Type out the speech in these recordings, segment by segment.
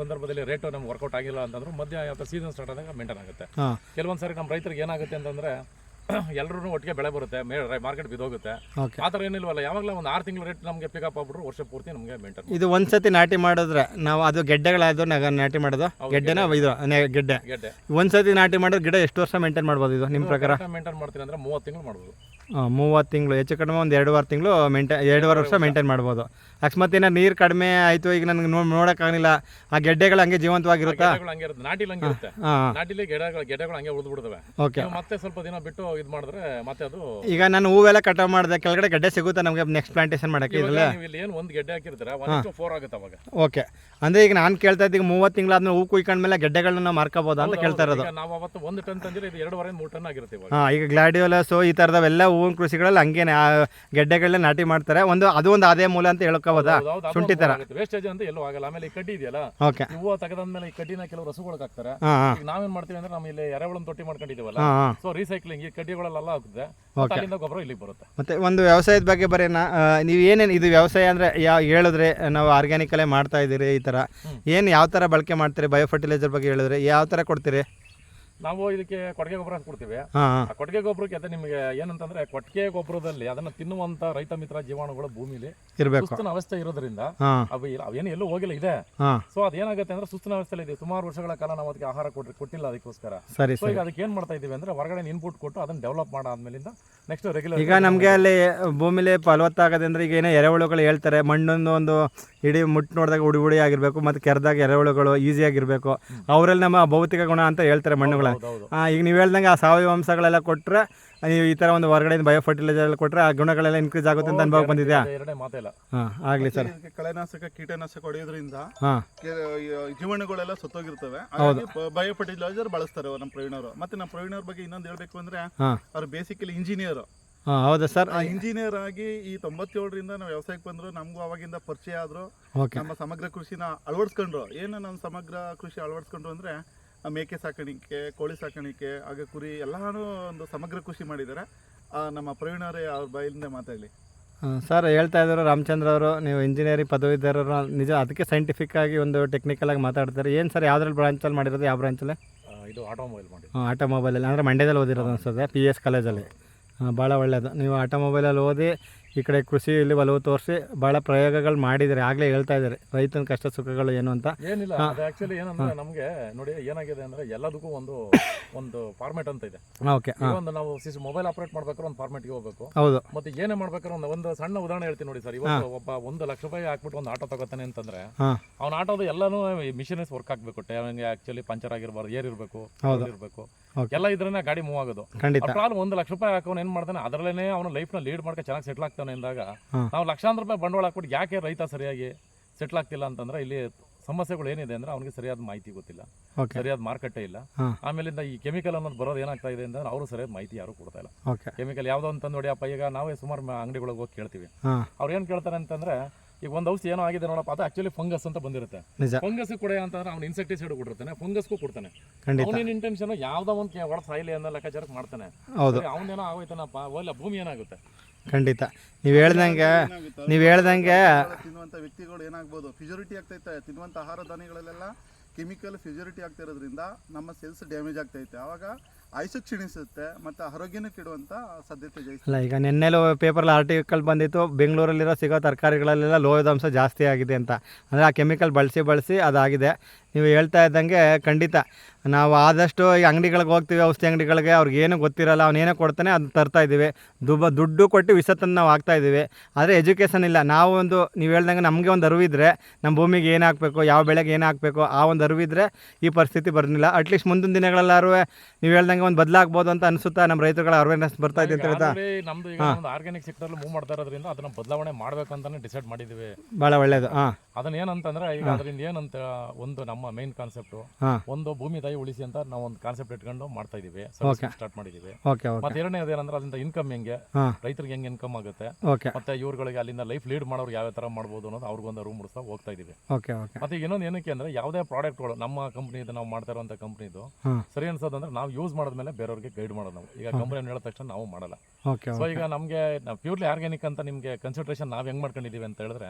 ಸಂದರ್ಭದಲ್ಲಿ ರೇಟ್ ನಮ್ಗೆ ವರ್ಕೌಟ್ ಆಗಿಲ್ಲ ಅಂತಂದ್ರೆ ಮಧ್ಯ ಯಾವ ಸೀಸನ್ ಸ್ಟಾರ್ಟ್ ಆದಾಗ ಮೇಂಟೈನ್ ಆಗುತ್ತೆ. ಕೆಲವೊಂದು ಸಾರಿ ನಮ್ಮ ರೈತರಿಗೆ ಏನಾಗುತ್ತೆ ಅಂತಂದ್ರೆ ಎಲ್ಲರೂ ಒಟ್ಟಿಗೆ ಬೆಳೆ ಬರುತ್ತೆ ಮಾರ್ಕೆಟ್ ಬಿದ್ದೋಗುತ್ತೆ. ಓಕೆ ಆ ಥರ ಏನಿಲ್ವಲ್ಲ ಯಾವಾಗಲೂ ಒಂದು ಆರು ತಿಂಗಳ ರೇಟ್ ನಮಗೆ ಪಿಕಪ್ ಆಗ್ಬಿಟ್ರು ವರ್ಷ ಪೂರ್ತಿ ನಮಗೆ ಮೇಂಟೈನ್ ಇದು ಒಂದ್ಸತಿ ನಾಟಿ ಮಾಡಿದ್ರೆ ನಾವು ಅದು ಗೆಡ್ಡೆಗಳಾದ್ರು ನಾಗ ನಾಟಿ ಮಾಡೋದು? ಗೆಡ್ಡೆನ ಇದು ಗೆಡ್ಡೆ? ಗೆಡ್ಡೆ. ಒಂದ್ಸತಿ ನಾಟಿ ಮಾಡಿದ್ರೆ ಗಿಡ ಎಷ್ಟು ವರ್ಷ ಮೇಂಟೈನ್ ಮಾಡ್ಬೋದು ಇದು ನಿಮ್ಮ ಪ್ರಕಾರ? ಮೇಂಟೈನ್ ಮಾಡ್ತೀನಿ ಅಂದ್ರೆ ಮೂವತ್ತು ತಿಂಗಳು ಮಾಡ್ಬೋದು. ಮೂವತ್ತು ತಿಂಗಳು ಹೆಚ್ಚು ಕಡಿಮೆ ಒಂದು ಎರಡೂವರೆ ತಿಂಗಳು ಮೇಂಟೈನ್ ಎರಡೂವರೆ ವರ್ಷ ಮೇಂಟೈನ್ ಮಾಡ್ಬೋದು. ಅಕಸ್ಮಾತ್ ಏನೋ ನೀರು ಕಡಿಮೆ ಆಯಿತು ಈಗ ನನಗೆ ನೋ ನೋಡೋಕ್ಕಾಗಲಿಲ್ಲ. ಆ ಗೆಡ್ಡೆಗಳು ಹಂಗೆ ಜೀವಂತವಾಗಿರುತ್ತೆ? ನಾಟಿಲಿ ಹಂಗೆ ಇರುತ್ತೆ. ನಾಟಿಲಿ ಗೆಡ್ಡೆಗಳು ಗೆಡ್ಡೆಗಳು ಹಂಗೆ ಉಳಿದ್ಬಿಡ್ತವೆ. ಓಕೆ. ಮತ್ತೆ ಸ್ವಲ್ಪ ದಿನ ಬಿಟ್ಟು ಇದು ಮಾಡಿದ್ರೆ ಮತ್ತೆ ಅದು ಈಗ ನಾನು ಹೂವೆಲ್ಲ ಕಟಾವು ಮಾಡಿದೆ ಕೆಳಗಡೆ ಗೆಡ್ಡೆ ಸಿಗುತ್ತೆ ನಮಗೆ? ನೆಕ್ಸ್ಟ್ ಪ್ಲಾಂಟೇಶನ್ ಮಾಡೋಕ್ಕೆ ಇಲ್ಲ ಇಲ್ಲಿ ಏನು ಒಂದು ಗೆಡ್ಡೆ ಹಾಕಿರ್ತಾರೆ? ಒಂದು ಫೋರ್ ಆಗುತ್ತೆ ಅವಾಗ. ಓಕೆ. ಅಂದರೆ ಈಗ ನಾನು ಕೇಳ್ತಾ ಇದ್ದೀಗ ಮೂವತ್ತು ತಿಂಗಳಾದ್ಮೇಲೆ ಹೂ ಕುಯ್ಕೊಂಡ್ಮೇಲೆ ಗೆಡ್ಡೆಗಳನ್ನ ಮಾರ್ಕೋಬೋದಾ ಅಂತ ಕೇಳ್ತಾ ಇರೋದು. ನಾವು ಅವತ್ತು ಒಂದು ಟನ್ ತಂದಿರೋ ಇದು ಎರಡೂವರೆ ಮೂರು ಟನ್ ಆಗಿರುತ್ತೆ ಹಾಂ ಈಗ ಗ್ಲಾಡಿಯೋಲಸ್ ಈ ಥರದವೆಲ್ಲ ಹೂವಿನ ಕೃಷಿಗಳಲ್ಲಿ ಹಂಗೇನೆ ಆ ಗೆಡ್ಡೆಗಳನ್ನ ನಾಟಿ ಮಾಡ್ತಾರೆ. ಒಂದು ಅದು ಒಂದು ಅದೇ ಮೂಲ ಅಂತ ಹೇಳ್ಕೋಬೋದಾ ಶುಂಠಿ ತರ. ವೇಸ್ಟೇಜ್ ಅಂತ ಎಲ್ಲೂ ಆಗಲ್ಲ. ಆಮೇಲೆ ಈ ಕಡ್ಡಿ ಇದೆಯಲ್ಲ? ಓಕೆ. ಹೂವು ತೆಗೆದಾದ್ಮೇಲೆ ಈ ಕಡ್ಡಿನ ಕೆಲವು ರಸಗೊಳಕ್ಕೆ ಹಾಕ್ತಾರೆ. ಈಗ ನಾವೇನ್ ಮಾಡ್ತೀವಿ ಅಂದ್ರೆ ನಮ್ಮ ಇಲ್ಲಿ ಎರೆಹುಳನ ತೊಟ್ಟಿ ಮಾಡ್ಕೊಂಡಿದೀವಲ್ಲ ಸೊ ರೀಸೈಕ್ಲಿಂಗ್ ಈ ಕಡ್ಡಿಗಳೆಲ್ಲ ಆಗುತ್ತೆ. ಮತ್ತೆ ಅಲ್ಲಿಂದ ಗೊಬ್ಬರ ಇಲ್ಲಿಗೆ ಬರುತ್ತೆ. ಮತ್ತೆ ಒಂದು ವ್ಯವಸಾಯದ ಬಗ್ಗೆ ಬರೀ ನಾ ನೀವು ಏನೇನು ಇದು ವ್ಯವಸಾಯ ಅಂದ್ರೆ ಯಾವ ಹೇಳಿದ್ರೆ ನಾವು ಆರ್ಗ್ಯಾನಿಕಲ್ಲೇ ಮಾಡ್ತಾ ಇದ್ದೀರಿ ಈ ತರ. ಏನು ಯಾವ ತರ ಬಳಕೆ ಮಾಡ್ತೀರಿ? ಬಯೋ ಫರ್ಟಿಲೈಸರ್ ಬಗ್ಗೆ ಹೇಳಿದ್ರೆ ಯಾವ ತರ ಕೊಡ್ತೀರಿ? ನಾವು ಇದಕ್ಕೆ ಕೊಟ್ಟಿಗೆ ಗೊಬ್ಬರ ಅಂತ ಕೊಡ್ತೀವಿ. ಆ ಕೊಟ್ಟಿಗೆ ಗೊಬ್ಬರಕ್ಕೆ ಅದೇ ನಿಮಗೆ ಏನಂತಂದ್ರೆ ಕೊಟ್ಟಿಗೆ ಗೊಬ್ಬರದಲ್ಲಿ ಅದನ್ನ ತಿನ್ನುವಂತ ರೈತ ಮಿತ್ರ ಜೀವಾಣುಗಳು ಭೂಮಿಲಿ ಸುಸ್ತಿನ ಅವಸ್ಥೆ ಇರೋದ್ರಿಂದ ಅವು ಅವೇನು ಎಲ್ಲೂ ಹೋಗಿಲ್ಲ ಇದೆ. ಸೊ ಅದೇನಾಗುತ್ತೆ ಅಂದ್ರೆ ಸುಸ್ತಿನ ಅವಸ್ಥೆಯಲ್ಲಿ ಇದೆ. ಸುಮಾರು ವರ್ಷಗಳ ಕಾಲ ನಾವು ಅದಕ್ಕೆ ಆಹಾರ ಕೊಟ್ರಿ ಕೊಟ್ಟಿಲ್ಲ ಅದಕ್ಕೋಸ್ಕರ. ಸರಿ ಸೊ ಈಗ ಅದಕ್ಕೆ ಏನ್ ಮಾಡ್ತಾ ಇದೀವಿ ಅಂದ್ರೆ ಹೊರಗಡೆ ಇನ್ಪುಟ್ ಕೊಟ್ಟು ಅದನ್ನ ಡೆವಲಪ್ ಮಾಡಾದ್ಮೇಲಿಂದ ನೆಕ್ಸ್ಟ್ ರೆಗ್ಯುಲರ್ ಈಗ ನಮಗೆ ಅಲ್ಲಿ ಭೂಮಿಲಿ ಫಲವತ್ತಾಗದಂದ್ರೆ ಈಗ ಏನೋ ಎರೆಹುಳುಗಳು ಹೇಳ್ತಾರೆ ಮಣ್ಣೊಂದು ಒಂದು ಇಡೀ ಮುಟ್ಟು ನೋಡಿದಾಗ ಉಡಿ ಉಡಿ ಆಗಿರಬೇಕು ಮತ್ತು ಕೆರೆದಾಗ ಎರೆಹುಳುಗಳು ಈಸಿಯಾಗಿರಬೇಕು ಅವರಲ್ಲಿ ನಮ್ಮ ಭೌತಿಕ ಗುಣ ಅಂತ ಹೇಳ್ತಾರೆ ಮಣ್ಣುಗಳ. ಈಗ ನೀವು ಹೇಳ್ದಂಗೆ ಆ ಸಾವಯವ ಅಂಶಗಳೆಲ್ಲ ಕೊಟ್ಟರೆ ನೀವು ಈ ಥರ ಒಂದು ಹೊರಗಡೆಯಿಂದ ಬಯೋ ಫರ್ಟಿಲೈಸರ್ ಎಲ್ಲ ಕೊಟ್ಟರೆ ಆ ಗುಣಗಳೆಲ್ಲ ಇನ್ಕ್ರೀಸ್ ಆಗುತ್ತೆ ಅಂತ ಅನುಭವ ಬಂದಿದೆಯಾ? ಎರಡೇ ಮಾತಿಲ್ಲ. ಹಾಂ ಆಗಲಿ ಸರ್. ಕಳೆನಾಶಕ ಕೀಟನಾಶಕ ಹೊಡೆಯೋದ್ರಿಂದ ಜೀವಾಣುಗಳೆಲ್ಲ ಸತ್ತೋಗಿರ್ತವೆ. ಬಯೋ ಫರ್ಟಿಲೈಸರ್ ಬಳಸ್ತಾರೆ ಅವ್ರು ನಮ್ಮ ಪ್ರವೀಣರು. ಮತ್ತೆ ನಮ್ಮ ಪ್ರವೀಣರ ಬಗ್ಗೆ ಇನ್ನೊಂದು ಹೇಳ್ಬೇಕು ಅಂದ್ರೆ ಅವ್ರು ಬೇಸಿಕಲಿ ಇಂಜಿನಿಯರ್ ಹಾಂ ಹೌದಾ ಸರ್? ಆ ಇಂಜಿನಿಯರ್ ಆಗಿ ಈ ತೊಂಬತ್ತೇಳರಿಂದ ನಾವು ವ್ಯವಸಾಯಕ್ಕೆ ಬಂದ್ರು ನಮಗೂ ಅವಾಗಿಂದ ಪರಿಚಯ ಆದ್ರು. ಓಕೆ ನಮ್ಮ ಸಮಗ್ರ ಕೃಷಿನ ಅಳವಡಿಸ್ಕೊಂಡ್ರು. ಏನು ನಮ್ಮ ಸಮಗ್ರ ಕೃಷಿ ಅಳವಡಿಸ್ಕೊಂಡ್ರು ಅಂದ್ರೆ ಆ ಮೇಕೆ ಸಾಕಾಣಿಕೆ ಕೋಳಿ ಸಾಕಾಣಿಕೆ ಹಾಗೆ ಕುರಿ ಎಲ್ಲಾನು ಒಂದು ಸಮಗ್ರ ಕೃಷಿ ಮಾಡಿದ್ದಾರೆ ಆ, ನಮ್ಮ ಪ್ರವೀಣರೇ ಅವ್ರ ಬಾಯಿಂದ ಮಾತಾಡಲಿ. ಸರ್ ಹೇಳ್ತಾ ಇದ್ದಾರೆ ರಾಮಚಂದ್ರ ಅವರು. ನೀವು ಇಂಜಿನಿಯರಿಂಗ್ ಪದವೀಧರರು ನಿಜ ಅದಕ್ಕೆ ಸೈಂಟಿಫಿಕ್ ಆಗಿ ಒಂದು ಟೆಕ್ನಿಕಲ್ ಆಗಿ ಮಾತಾಡ್ತಾರೆ. ಏನು ಸರ್ ಯಾವ್ದ್ರಲ್ಲಿ ಬ್ರಾಂಚಲ್ಲಿ ಮಾಡಿರೋದು ಯಾವ ಬ್ರಾಂಚಲ್ಲಿ ಇದು ಆಟೋಮೊಬೈಲ್ ಮಾಡಿ ಆಟೋಮೊಬೈಲಲ್ಲಿ ಅಂದರೆ ಮಂಡ್ಯದಲ್ಲಿ ಓದಿರೋದು ಅನ್ಸುತ್ತೆ ಪಿ ಎಸ್ ಕಾಲೇಜಲ್ಲಿ ಭಾಳ ಒಳ್ಳೆಯದು ನೀವು ಆಟೋಮೊಬೈಲಲ್ಲಿ ಓದಿ ಈ ಕಡೆ ಕೃಷಿಯಲ್ಲಿ ಒಲವು ತೋರಿಸಿ ಭಾಳ ಪ್ರಯೋಗಗಳು ಮಾಡಿದರೆ ಆಗಲೇ ಹೇಳ್ತಾ ಇದ್ದಾರೆ. ರೈತನ ಕಷ್ಟ ಸುಖಗಳು ಏನು ಅಂತ. ಏನಿಲ್ಲ ಆ್ಯಕ್ಚುಲಿ ಆಕ್ಚುಲಿ ಏನಂದ್ರೆ ನಮಗೆ ನೋಡಿ ಏನಾಗಿದೆ ಅಂದ್ರೆ ಎಲ್ಲದಕ್ಕೂ ಒಂದು ಒಂದು ಫಾರ್ಮೆಟ್ ಅಂತ ಇದೆ. ಓಕೆ ಒಂದು ನಾವು ಮೊಬೈಲ್ ಆಪರೇಟ್ ಮಾಡ್ಬೇಕಾದ್ರೆ ಒಂದು ಫಾರ್ಮೆಟ್ಗೆ ಹೋಗ್ಬೇಕು. ಹೌದು. ಮತ್ತೆ ಏನೇ ಮಾಡ್ಬೇಕಾದ್ರೆ ಒಂದು ಒಂದು ಸಣ್ಣ ಉದಾಹರಣೆ ಹೇಳ್ತೀನಿ ನೋಡಿ ಸರ್. ಇವತ್ತು ಒಬ್ಬ ಒಂದು ಲಕ್ಷ ರೂಪಾಯಿ ಹಾಕ್ಬಿಟ್ಟು ಒಂದು ಆಟೋ ತಗೋತಾನೆ ಅಂತಂದ್ರೆ ಅವ್ನ ಆಟೋದು ಎಲ್ಲನೂ ಮಿಷಿನಸ್ ವರ್ಕ್ ಆಗಬೇಕು. ಟೈಮಿಂಗ್ ಆಕ್ಚುಲಿ ಪಂಚರ್ ಆಗಿರ್ಬಾರ್ದು ಏರ್ ಇರಬೇಕು. ಇರಬೇಕು. ಎಲ್ಲ ಇದ್ರನ್ನ ಗಾಡಿ ಮೂವ್ ಆಗೋದು. ಖಂಡಿತ. ಒಂದು ಲಕ್ಷ ರೂಪಾಯಿ ಹಾಕೋನ್ ಏನ್ ಮಾಡ್ತಾನೆ? ಅದರಲ್ಲೇ ಅವನ ಲೈಫ್ನ ಲೀಡ್ ಮಾಡ್ಕೊಂಡು ಚೆನ್ನಾಗಿ ಸೆಟ್ಲ್ ಆಗ್ತಾನೆ ಅಂದಾಗ. ನಾವು ಲಕ್ಷಾಂತರ ರೂಪಾಯಿ ಬಂಡವಾಳ ಹಾಕ್ಬಿಟ್ಟು ಯಾಕೆ ರೈತ ಸರಿಯಾಗಿ ಸೆಟ್ಲ್ ಆಗ್ತಿಲ್ಲ ಅಂತಂದ್ರೆ ಇಲ್ಲಿ ಸಮಸ್ಯೆಗಳು ಏನಿದೆ ಅಂದ್ರೆ ಅವನಿಗೆ ಸರಿಯಾದ ಮಾಹಿತಿ ಗೊತ್ತಿಲ್ಲ. ಸರಿಯಾದ ಮಾರುಕಟ್ಟೆ ಇಲ್ಲ. ಆಮೇಲೆ ಆಮೇಲಿಂದ ಈ ಕೆಮಿಕಲ್ ಅನ್ನೋದು ಬರೋದು ಏನಾಗ್ತಾ ಇದೆ ಅಂದ್ರೆ ಅವರು ಸರಿಯಾದ ಮಾಹಿತಿ ಯಾರು ಕೊಡ್ತಾ ಇಲ್ಲ. ಕೆಮಿಕಲ್ ಯಾವ್ದೋ ಅಂತ ನೋಡಿ ಅಪ್ಪ ಈಗ ನಾವೇ ಸುಮಾರು ಅಂಗಡಿಗಳಿಗೆ ಹೋಗಿ ಕೇಳ್ತೀವಿ. ಅವ್ರು ಏನ್ ಕೇಳ್ತಾರೆ ಅಂತಂದ್ರೆ ಈಗ ಒಂದು ಔಷಧಿ ಏನೋ ಆಗಿದೆ ನೋಡಪ್ಪ ಅದು ಆಕ್ಚುಲಿ ಫಂಗಸ್ ಅಂತ ಬಂದಿರುತ್ತೆ. ನಿಜ. ಫಂಗಸ್ ಕೂಡ ಅಂತಂದ್ರೆ ಅವ್ನು ಇನ್ಸೆಕ್ಟಿಸೈಡ್ ಕೊಟ್ಟಿರ್ತಾನೆ ಫಂಗಸ್ಗೂ ಕೊಡ್ತಾನೆ. ಖಂಡಿತ. ಅವನಿನ ಇಂಟೆನ್ಷನ್ ಯಾವ್ದೋ ಒಂದು ಹೊರ ಸಾಯಿಲಿ ಅನ್ನೋ ಲೆಕ್ಕಾಚಾರಕ್ಕೆ ಮಾಡ್ತಾನೆ. ಹೌದು. ಅವನೇನೋ ಆಗೋಯ್ತಾನಪ್ಪ ಒಲ್ಲ ಭೂಮಿ ಏನಾಗುತ್ತೆ? ಖಂಡಿತ. ನೀವು ಹೇಳ್ದಂಗೆ ನೀವು ಹೇಳ್ದಂಗೆ ತಿನ್ನುವಂತ ವ್ಯಕ್ತಿಗಳು ಏನಾಗ್ಬೋದು? ಫ್ಯೂಜರಿಟಿ ಆಗ್ತೈತೆ ತಿನ್ನುವಂತ ಆಹಾರ ಧಾನ್ಯಗಳಲ್ಲೆಲ್ಲ ಕೆಮಿಕಲ್ ಫ್ಯೂಜರಿಟಿ ಆಗ್ತಾ ಇರೋದ್ರಿಂದ ನಮ್ಮ ಸೆಲ್ಸ್ ಡ್ಯಾಮೇಜ್ ಆಗ್ತೈತೆ ಆವಾಗ ಆಯುಷು ಕ್ಷೀಣಿಸುತ್ತೆ ಮತ್ತೆ ಆರೋಗ್ಯನೂ ಕೆಡುವಂತ ಸಾಧ್ಯತೆ ಇದೆ ಅಲ್ಲ, ಈಗ ನಿನ್ನೆಲೂ ಪೇಪರಲ್ಲಿ ಆರ್ಟಿಕಲ್ ಬಂದಿತ್ತು, ಬೆಂಗಳೂರಲ್ಲಿರೋ ಸಿಗೋ ತರಕಾರಿಗಳಲ್ಲೆಲ್ಲ ಲೋಹದಂಶ ಜಾಸ್ತಿ ಆಗಿದೆ ಅಂತ. ಅಂದರೆ ಆ ಕೆಮಿಕಲ್ ಬಳಸಿ ಬಳಸಿ ಅದಾಗಿದೆ. ನೀವು ಹೇಳ್ತಾ ಇದ್ದಂಗೆ ಖಂಡಿತ. ನಾವು ಆದಷ್ಟು ಈ ಅಂಗಡಿಗಳಿಗೆ ಹೋಗ್ತೀವಿ ಔಷಧಿ ಅಂಗಡಿಗಳಿಗೆ ಅವ್ರಿಗೇನು ಗೊತ್ತಿರಲ್ಲ ಅವನೇನೋ ಕೊಡ್ತಾನೆ ಅದು ತರ್ತಾ ಇದ್ದೀವಿ. ದುಬ್ಬ ದುಡ್ಡು ಕೊಟ್ಟು ವಿಸತ್ತನ್ನು ನಾವು ಹಾಕ್ತಾ ಇದ್ದೀವಿ. ಆದರೆ ಎಜುಕೇಷನ್ ಇಲ್ಲ. ನಾವು ಒಂದು ನೀವು ಹೇಳ್ದಂಗೆ ನಮಗೆ ಒಂದು ಅರಿವಿದ್ರೆ ನಮ್ಮ ಭೂಮಿಗೆ ಏನು ಹಾಕಬೇಕು ಯಾವ ಬೆಳೆಗೆ ಏನು ಹಾಕಬೇಕು ಆ ಒಂದು ಅರಿವಿದ್ರೆ ಈ ಪರಿಸ್ಥಿತಿ ಬರಲಿಲ್ಲ ಅಟ್ಲೀಸ್ಟ್ ಮುಂದಿನ ದಿನಗಳಲ್ಲಾರು ನೀವು ಹೇಳ್ದಂಗೆ ಒಂದು ಬದಲಾಗ್ಬೋದು ಅಂತ ಅನಿಸುತ್ತಾ? ನಮ್ಮ ರೈತರುಗಳ ಅವೇರ್ನೆಸ್ ಬರ್ತಾ ಇದೆ ಅಂತ ಹೇಳ್ತಾ? ನಮ್ದು ಈಗ ಒಂದು ಆರ್ಗ್ಯಾನಿಕ್ ಸೆಕ್ಟರ್ ಮೂವ್ ಮಾಡ್ತಾ ಇರೋದ್ರಿಂದ ಅದನ್ನ ಬದಲಾವಣೆ ಮಾಡ್ಬೇಕು ಅಂತಾನೆ ಡಿಸೈಡ್ ಮಾಡಿದ್ದೀವಿ. ಭಾಳ ಒಳ್ಳೆಯದು ಹಾಂ. ಅದನ್ನ ಏನಂತಂದ್ರೆ ಈಗ ಅದರಿಂದ ಏನಂತ ಒಂದು ನಮ್ಮ ಮೈನ್ ಕಾನ್ಸೆಪ್ಟ್ ಒಂದು ಭೂಮಿ ತಾಯಿ ಉಳಿಸಿ ಅಂತ ನಾವು ಒಂದು ಕಾನ್ಸೆಪ್ಟ್ ಇಟ್ಕೊಂಡು ಮಾಡ್ತಾ ಇದೀವಿ. ಸ್ಟಾರ್ಟ್ ಮಾಡಿದೀವಿ. ಮತ್ತೆ ಎರಡನೇ ಏನಂದ್ರೆ ಅದರಿಂದ ಇನ್ಕಮ್ ಹೆಂಗೆ? ರೈತರಿಗೆ ಹೆಂಗೆ ಇನ್ಕಮ್ ಆಗುತ್ತೆ? ಮತ್ತೆ ಇವ್ರುಗಳಿಗೆ ಅಲ್ಲಿಂದ ಲೈಫ್ ಲೀಡ್ ಮಾಡೋರು ಯಾವ ತರ ಮಾಡ್ಬೋದು ಅನ್ನೋದು ಅವ್ರಿಗೊಂದು ರೂಮ್ ಮುಡಿಸ್ತಾ ಹೋಗ್ತಾ ಇದೀವಿ. ಮತ್ತೆ ಇನ್ನೊಂದು ಏನಕ್ಕೆ ಅಂದ್ರೆ ಯಾವುದೇ ಪ್ರಾಡಕ್ಟ್ಗಳು ನಮ್ಮ ಕಂಪ್ನಿದು ನಾವು ಮಾಡ್ತಾ ಇರುವಂತ ಕಂಪ್ನಿದು ಇದು ಸರಿ ಅನ್ಸೋದಂದ್ರೆ ನಾವು ಯೂಸ್ ಮಾಡಿದ್ಮೇಲೆ ಬೇರೆಯವ್ರಿಗೆ ಗೈಡ್ ಮಾಡೋದು ನಾವು. ಈಗ ಕಂಪನಿ ಹೇಳಿದ ತಕ್ಷಣ ನಾವು ಮಾಡಲ್ಲ. ಸೊ ಈಗ ನಮಗೆ ಪ್ಯೂರ್ಲಿ ಆರ್ಗ್ಯಾನಿಕ್ ಅಂತ ನಿಮಗೆ ಕನ್ಸಂಟ್ರೇಷನ್ ನಾವು ಹೆಂಗ್ ಮಾಡ್ಕೊಂಡಿದೀವಿ ಅಂತ ಹೇಳಿದ್ರೆ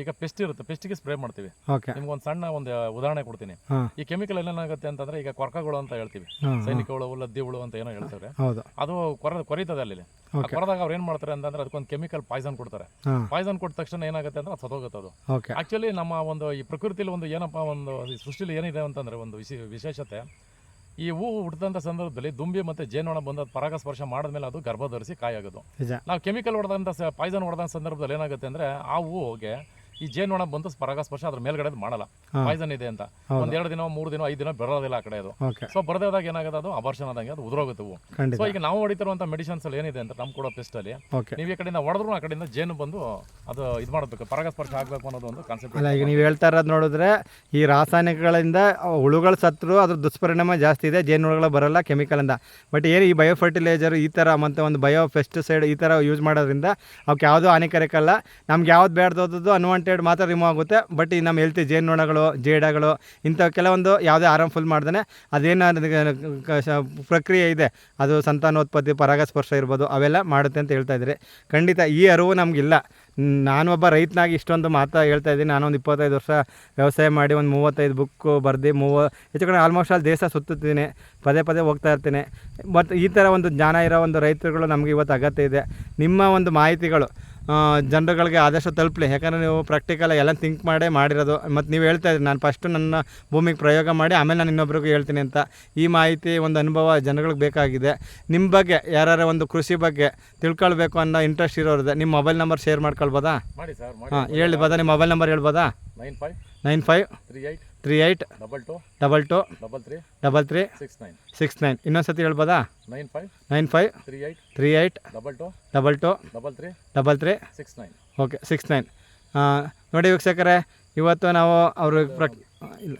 ಈಗ ಪೆಸ್ಟ್ ಇರುತ್ತೆ ಪೆಸ್ಟ್ಗೆ ಸ್ಪ್ರೇ ಮಾಡ್ತೀವಿ. ನಿಮ್ಗೆ ಒಂದು ಸಣ್ಣ ಒಂದು ಉದಾಹರಣೆ ಕೊಡ್ತೀನಿ. ಈ ಕೆಮಿಕಲ್ ಏನಾಗುತ್ತೆ ಅಂತಂದ್ರೆ ಈಗ ಕೊರಕಗಳು ಅಂತ ಹೇಳ್ತೀವಿ. ಸೈನಿಕ ಹುಳು ಲದ್ದಿ ಹುಳು ಅಂತ ಏನೋ ಹೇಳ್ತಾರೆ. ಅದು ಕೊರ ಕೊರೀತದೆ ಅಲ್ಲಿ. ಕೊರದಾಗ ಅವ್ರು ಏನ್ ಮಾಡ್ತಾರೆ ಅಂತಂದ್ರೆ ಅದಕ್ಕೊಂದು ಕೆಮಿಕಲ್ ಪಾಯ್ಸನ್ ಕೊಡ್ತಾರೆ. ಪಾಯ್ಸನ್ ಕೊಟ್ಟ ತಕ್ಷಣ ಏನಾಗುತ್ತೆ ಅಂದ್ರೆ ಸದೋಗುತ್ತೆ ಅದು. ಆಕ್ಚುಲಿ ನಮ್ಮ ಒಂದು ಈ ಪ್ರಕೃತಿಲಿ ಒಂದು ಏನಪ್ಪ ಒಂದು ಸೃಷ್ಟಿಲಿ ಏನಿದೆ ಅಂತಂದ್ರೆ ಒಂದು ವಿಶೇ ವಿಶೇಷತೆ ಈ ಹೂವು ಹುಟ್ಟಿದಂಥ ಸಂದರ್ಭದಲ್ಲಿ ದುಂಬಿ ಮತ್ತೆ ಜೇನೋಣ ಬಂದ ಪರಾಗಸ್ಪರ್ಶ ಮಾಡಿದ್ಮೇಲೆ ಅದು ಗರ್ಭಧರಿಸಿ ಕಾಯಾಗೋದು. ನಾವು ಕೆಮಿಕಲ್ ಹೊಡೆದಂಥ ಪಾಯ್ಸನ್ ಹೊಡೆದಂಥ ಸಂದರ್ಭದಲ್ಲಿ ಏನಾಗುತ್ತೆ ಅಂದ್ರೆ ಆ ಹೂವಿಗೆ ಈ ಜೇನುನೊಣ ಬಂದು ಪರಾಗಸ್ಪರ್ಶ ಅದ್ರ ಮೇಲ್ಗಡೆ ಮಾಡಲ್ಲ. ಪಾಯ್ಸನ್ ಇದೆ ಅಂತ. ಒಂದೆರಡು ದಿನ ಮೂರು ದಿನ ಐದು ದಿನ ಬರೋದಿಲ್ಲ ಆ ಕಡೆ ಅದು. ಸೊ ಬರದಾಗ ಏನಾಗುತ್ತೆ ಅದು? ಅಬರ್ಷನ್ ಆದಂಗೆ ಅದು ಉದುರೋಗುತ್ತೆ ಹೂವು. ಸೊ ಈಗ ನಾವು ಹೊಡಿತಿರುವಂತ ಮೆಡಿಸಿನ್ಸ್ ಅಲ್ಲಿ ಏನಿದೆ ಅಂತ ನಮ್ಮ ಕೂಡ ಪೆಸ್ಟ್ ಅಲ್ಲಿ ನೀವು ಈ ಕಡೆಯಿಂದ ಹೊಡೆದ್ರು ಆ ಕಡೆಯಿಂದ ಜೇನು ಬಂದು ಅದು ಇದು ಮಾಡಬೇಕು. ಪರಾಗಸ್ಪರ್ಶ ಆಗಬೇಕು ಅನ್ನೋದು ಒಂದು ಕಾನ್ಸೆಪ್ಟ್ ಅಲ್ಲ ಈಗ ನೀವು ಹೇಳ್ತಾ ಇರೋದು ನೋಡಿದ್ರೆ ಈ ರಾಸಾಯನಿಕಗಳಿಂದ ಹುಳುಗಳು ಸತ್ರು ಅದ್ರ ದುಷ್ಪರಿಣಾಮ ಜಾಸ್ತಿ ಇದೆ ಜೇನುಹುಳುಗಳು ಬರಲ್ಲ ಕೆಮಿಕಲ್ ಇಂದ. ಬಟ್ ಏನು ಈ ಬಯೋ ಫರ್ಟಿಲೈಸರ್ ಈ ಥರ ಮತ್ತು ಒಂದು ಬಯೋ ಪೆಸ್ಟಿಸೈಡ್ ಈ ಥರ ಯೂಸ್ ಮಾಡೋದ್ರಿಂದ ಅವಕ್ಕೆ ಯಾವುದೂ ಹಾನಿಕಾರಕ ಅಲ್ಲ ನಮ್ಗೆ ಯಾವ್ದು ಬೇಡ್ದೋದದ್ದು ಅನ್ವಾಂಟೆಡ್ ಮಾತ್ರ ರಿಮೂವ್ ಆಗುತ್ತೆ. ಬಟ್ ಈ ನಮ್ಮ ಹೆಲ್ತಿ ಜೇನುನೊಣಗಳು ಜೇಡಗಳು ಇಂಥ ಕೆಲವೊಂದು ಯಾವುದೇ ಆರಾಮ್ ಫುಲ್ ಮಾಡ್ದೇ ಅದೇನು ಪ್ರಕ್ರಿಯೆ ಇದೆ. ಅದು ಸಂತಾನೋತ್ಪತ್ತಿ, ಪರಾಗಸ್ಪರ್ಶ ಇರ್ಬೋದು, ಅವೆಲ್ಲ ಮಾಡುತ್ತೆ ಅಂತ ಹೇಳ್ತಾ ಇದ್ದಾರೆ. ಖಂಡಿತ ಈ ಅರಿವು ನಮಗಿಲ್ಲ. ಒಬ್ಬ ರೈತನಾಗಿ ಇಷ್ಟೊಂದು ಮಾತಾ ಹೇಳ್ತಾ ಇದ್ದೀನಿ. ನಾನೊಂದು ಇಪ್ಪತ್ತೈದು ವರ್ಷ ವ್ಯವಸಾಯ ಮಾಡಿ ಒಂದು ಮೂವತ್ತೈದು ಬುಕ್ಕು ಬರ್ದು, ಮೂವ, ಹೆಚ್ಚು ಕಡೆ ಆಲ್ಮೋಸ್ಟ್ ಆಲ್ ದೇಶ ಸುತ್ತುತ್ತೀನಿ. ಪದೇ ಪದೇ ಹೋಗ್ತಾ ಇರ್ತೀನಿ. ಬಟ್ ಈ ಥರ ಒಂದು ಜ್ಞಾನ ಇರೋ ಒಂದು ರೈತರುಗಳು ನಮಗೆ ಇವತ್ತು ಅಗತ್ಯ ಇದೆ. ನಿಮ್ಮ ಒಂದು ಮಾಹಿತಿಗಳು ಜನರುಗಳಿಗೆ ಆದಷ್ಟು ತಲುಪಲಿ. ಯಾಕಂದರೆ ನೀವು ಪ್ರಾಕ್ಟಿಕಲ್ ಎಲ್ಲ ಥಿಂಕ್ ಮಾಡೇ ಮಾಡಿರೋದು. ಮತ್ತು ನೀವು ಹೇಳ್ತಾ ಇದ್ದೀರಿ ನಾನು ಫಸ್ಟು ನನ್ನ ಭೂಮಿಗೆ ಪ್ರಯೋಗ ಮಾಡಿ ಆಮೇಲೆ ನಾನು ಇನ್ನೊಬ್ರಿಗೂ ಹೇಳ್ತೀನಿ ಅಂತ. ಈ ಮಾಹಿತಿ ಒಂದು ಅನುಭವ ಜನಗಳಿಗೆ ಬೇಕಾಗಿದೆ. ನಿಮ್ಮ ಬಗ್ಗೆ ಯಾರ್ಯಾರ ಒಂದು ಕೃಷಿ ಬಗ್ಗೆ ತಿಳ್ಕೊಳ್ಬೇಕು ಅನ್ನೋ ಇಂಟ್ರೆಸ್ಟ್ ಇರೋರಿದೆ ನಿಮ್ಮ ಮೊಬೈಲ್ ನಂಬರ್ ಶೇರ್ ಮಾಡ್ಕೊಳ್ಬೋದಾ? ಹಾಂ ಹೇಳಿ ಹೇಳ್ಬೋದಾ ನಿಮ್ಮ ಮೊಬೈಲ್ ನಂಬರ್ ಹೇಳ್ಬೋದಾ? Nine five nine five three eight three eight double two double two double three double three six nine six nine ಇನ್ನೊಂದು ಸತಿ ಹೇಳ್ಬೋದಾ? Nine five nine five three eight three eight double two double two double three double three six nine okay six nine ನೋಡಿ ವೀಕ್ಷಕರೇ ಇವತ್ತು ನಾವು ಅವ್ರಿಗೆ ಪ್ರ ಇಲ್ಲ